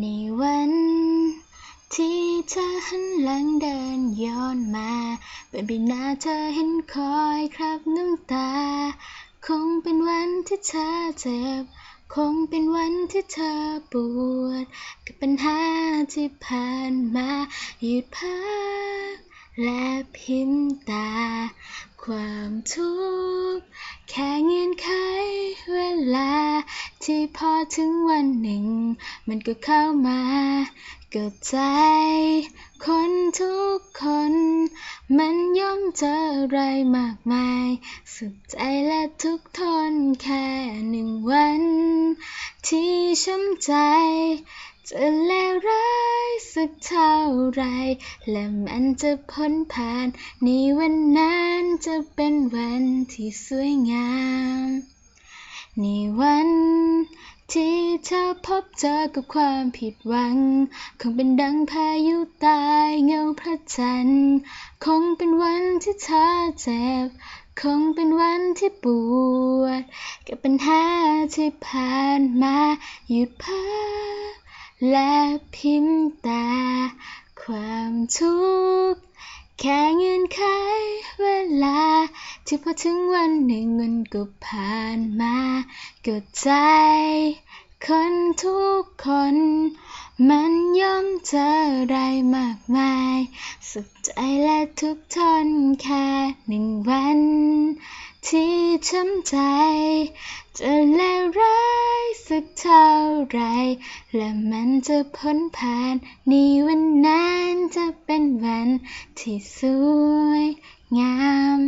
ในวันที่เธอหันหลังเดินย้อนมา เป็นใบหน้าเธอเห็นคอยครับน้ำตา คงเป็นวันที่เธอเจ็บ คงเป็นวันที่เธอปวด กับปัญหาที่ผ่านมาหยุดพักและพิมพ์ตา ความทุกข์แค่เงื่อนไข เวลที่พอถึงวันหนึ่ง มันก็เข้ามาเกิดใจ คนทุกคน มันย่อมเจออะไรมากมาย สุขใจและทุกทนแค่หนึ่งวัน ที่ช้ำใจ จะเลวร้ายสักเท่าไร และมันจะพ้นผ่าน ในวันนั้นจะเป็นวันที่สวยงาม ในวันที่เธอพบเจอกับความผิดหวัง คงเป็นดังพายุตายเงาพระจันทร์คงเป็นวันที่เธอเจ็บ คงเป็นวันที่ปวด กับปัญหาที่ผ่านมาหยุดพักและพิมพ์ตา ความทุกข์แค่เงื่อนไขเวลา ที่พอถึงวันหนึ่งมันก็ผ่านมาเกิดใจ คนทุกคน มันย่อมเจออะไรมากมาย สุขใจและทุกทนแค่หนึ่งวัน ที่ช้ำใจ จะเลวร้ายสักเท่าไร และมันจะพ้นผ่านในวันนั้นจะเป็นวันที่สวยงาม